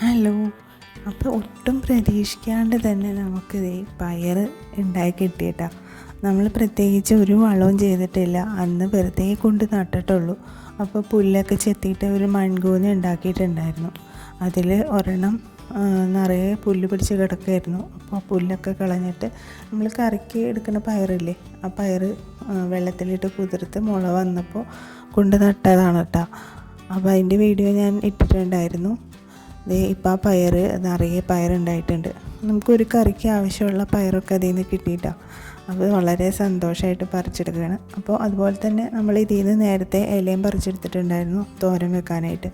Hello. അപ്പോൾ ഒട്ടും പ്രതീക്ഷിക്കാണ്ട് തന്നെ നമുക്ക് ഈ പയർ ഉണ്ടായി കിട്ടിയിട്ടാ. നമ്മൾ പ്രത്യേകിച്ച് ഒരു വളവും ചെയ്തിട്ടില്ല. അന്ന് വെറുതെ കൊണ്ട് നട്ടിട്ടുള്ളൂ. അപ്പോൾ പുല്ലൊക്കെ ചെത്തിയിട്ട് ഒരു മൺകൂന ഉണ്ടാക്കിയിട്ടുണ്ടായിരുന്നു. അതിൽ ഒരെണ്ണം നിറയെ പുല്ല് പിടിച്ച് കിടക്കുമായിരുന്നു അപ്പോൾ പുല്ലൊക്കെ കളഞ്ഞിട്ട് നമ്മൾ കറക്കി എടുക്കുന്ന പയറില്ലേ ആ പയർ വെള്ളത്തിലിട്ട് കുതിർത്ത് മുള വന്നപ്പോൾ കൊണ്ട് നട്ടതാണ് കേട്ടോ അപ്പോൾ അതിന്റെ വീഡിയോ ഞാൻ ഇട്ടിട്ടുണ്ടായിരുന്നു. ദേ ഇപ്പോൾ ആ പയർ നിറയെ പയറുണ്ടായിട്ടുണ്ട്. നമുക്കൊരു കറിക്ക് ആവശ്യമുള്ള പയറൊക്കെ അതിൽ നിന്ന് കിട്ടിയിട്ടാണ് അത് വളരെ സന്തോഷമായിട്ട് പറിച്ചെടുക്കുകയാണ്. അപ്പോൾ അതുപോലെ തന്നെ നമ്മൾ ഇതിൽ നിന്ന് നേരത്തെ ഇലയും പറിച്ചെടുത്തിട്ടുണ്ടായിരുന്നു തോരൻ വെക്കാനായിട്ട്.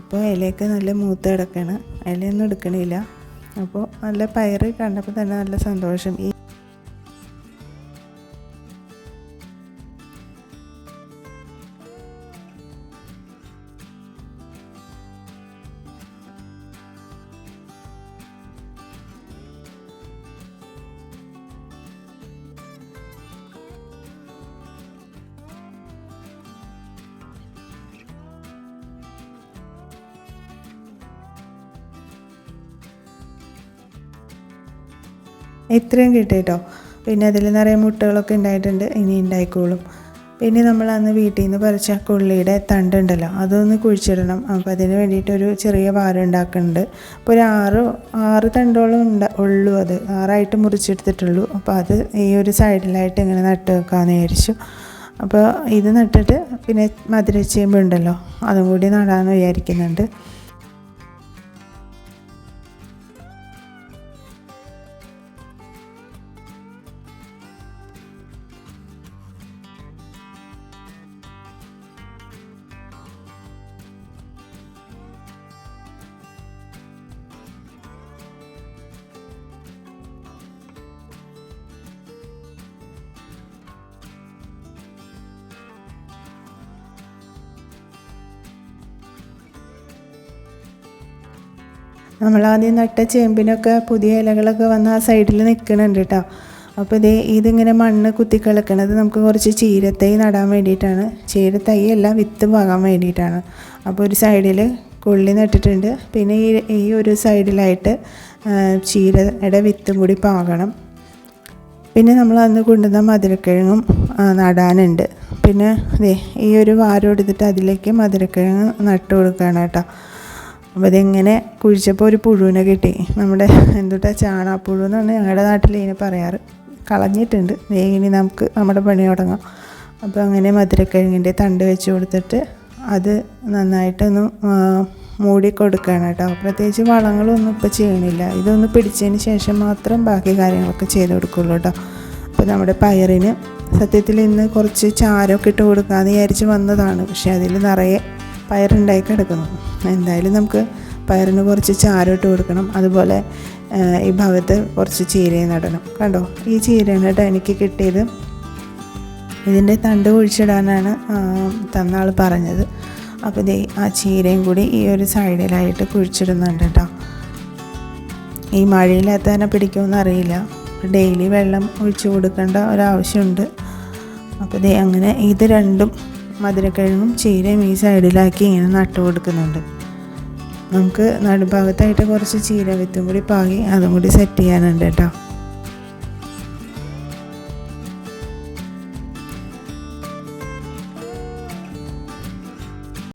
ഇപ്പോൾ ഇലയൊക്കെ നല്ല മൂത്ത് കിടക്കുകയാണ്. ഇലയൊന്നും എടുക്കണില്ല. അപ്പോൾ നല്ല പയർ കണ്ടപ്പോൾ തന്നെ നല്ല സന്തോഷം. ഈ ഇത്രയും കിട്ടി കേട്ടോ പിന്നെ അതിൽ നിറയെ മുട്ടകളൊക്കെ ഉണ്ടായിട്ടുണ്ട്. ഇനി ഉണ്ടായിക്കോളും. പിന്നെ നമ്മൾ അന്ന് വീട്ടിൽ നിന്ന് പറിച്ച കൊള്ളിയുടെ തണ്ടുണ്ടല്ലോ അതൊന്ന് കുഴിച്ചിടണം. അപ്പോൾ അതിന് വേണ്ടിയിട്ടൊരു ചെറിയ വാരം ഉണ്ടാക്കുന്നുണ്ട് അപ്പോൾ ഒരു ആറ് ആറ് തണ്ടോളം ഉണ്ട ഉള്ളൂ അത്. ആറായിട്ട് മുറിച്ചെടുത്തിട്ടുള്ളൂ. അപ്പോൾ അത് ഈ ഒരു സൈഡിലായിട്ട് ഇങ്ങനെ നട്ട് വെക്കാമെന്ന് വിചാരിച്ചു. അപ്പോൾ ഇത് നട്ടിട്ട് പിന്നെ മധുരച്ചേമ്പ് ഉണ്ടല്ലോ അതും കൂടി നടാമെന്ന് വിചാരിക്കുന്നുണ്ട്. നമ്മൾ ആദ്യം നട്ട ചേമ്പിനൊക്കെ പുതിയ ഇലകളൊക്കെ വന്ന് ആ സൈഡിൽ നിൽക്കുന്നുണ്ട് കേട്ടോ. അപ്പോൾ ഇതേ ഇതിങ്ങനെ മണ്ണ് കുത്തി കിളക്കണത് നമുക്ക് കുറച്ച് ചീരത്തൈ നടാൻ വേണ്ടിയിട്ടാണ്. ചീരത്തൈ അല്ല വിത്ത് പാകാൻ വേണ്ടിയിട്ടാണ്. അപ്പോൾ ഒരു സൈഡിൽ കൊള്ളി നട്ടിട്ടുണ്ട്. പിന്നെ ഈ ഈ ഒരു സൈഡിലായിട്ട് ചീരയുടെ വിത്തും കൂടി പാകണം. പിന്നെ നമ്മൾ അന്ന് കൊണ്ടുവന്ന മധുരക്കിഴങ്ങും നടാനുണ്ട്. പിന്നെ ഈ ഒരു വാരം എടുത്തിട്ട് അതിലേക്ക് മധുരക്കിഴങ്ങ് നട്ട് കൊടുക്കുകയാണ് കേട്ടോ. അപ്പോൾ ഇതിങ്ങനെ കുഴിച്ചപ്പോൾ ഒരു പുഴുവിനെ കിട്ടി. നമ്മുടെ എന്തുട്ടാ ചാണാപ്പുഴു എന്നാണ് ഞങ്ങളുടെ നാട്ടിൽ ഇതിനെ പറയാറ്. കളഞ്ഞിട്ടുണ്ട്. ഇനി നമുക്ക് നമ്മുടെ പണി തുടങ്ങാം. അപ്പോൾ അങ്ങനെ മധുരക്കിഴങ്ങിന്റെ തണ്ട് വെച്ച് കൊടുത്തിട്ട് അത് നന്നായിട്ടൊന്ന് മൂടി കൊടുക്കുകയാണ് കേട്ടോ. പ്രത്യേകിച്ച് വളങ്ങളൊന്നും ഇപ്പോൾ ചെയ്യണില്ല. ഇതൊന്ന് പിടിച്ചതിന് ശേഷം മാത്രം ബാക്കി കാര്യങ്ങളൊക്കെ ചെയ്ത് കൊടുക്കുള്ളൂ കേട്ടോ. അപ്പോൾ നമ്മുടെ പയറിന് സത്യത്തിൽ ഇന്ന് കുറച്ച് ചാരമൊക്കെ ഇട്ട് കൊടുക്കാമെന്ന് വിചാരിച്ച് വന്നതാണ്. പക്ഷേ അതിൽ നിറയെ പയറുണ്ടായി കിടക്കുന്നു എന്തായാലും നമുക്ക് പയറിന് കുറച്ച് ചാരം ഇട്ട് കൊടുക്കണം. അതുപോലെ ഈ ഭാഗത്ത് കുറച്ച് ചീരയും നടണം. കണ്ടോ? ഈ ചീരയാണ് കേട്ടോ എനിക്ക് കിട്ടിയത്. ഇതിന്റെ തണ്ട് കുഴിച്ചിടാനാണ് തന്നാൾ പറഞ്ഞത്. അപ്പോൾ ഇതേ ആ ചീരയും കൂടി ഈ ഒരു സൈഡിലായിട്ട് കുഴിച്ചിടുന്നുണ്ട് കേട്ടോ. ഈ മഴയില്ലാത്ത തന്നെ പിടിക്കുമെന്ന് അറിയില്ല. ഡെയിലി വെള്ളം ഒഴിച്ചു കൊടുക്കേണ്ട ഒരാവശ്യമുണ്ട്. അപ്പോൾ ദേ അങ്ങനെ ഇത് രണ്ടും മധുരക്കിഴങ്ങും ചീരയും ഈ സൈഡിലാക്കി ഇങ്ങനെ നട്ടു കൊടുക്കുന്നുണ്ട്. നമുക്ക് നടുഭാഗത്തായിട്ട് കുറച്ച് ചീര വിത്തും കൂടി പാകി അതും കൂടി സെറ്റ് ചെയ്യാനുണ്ട് കേട്ടോ.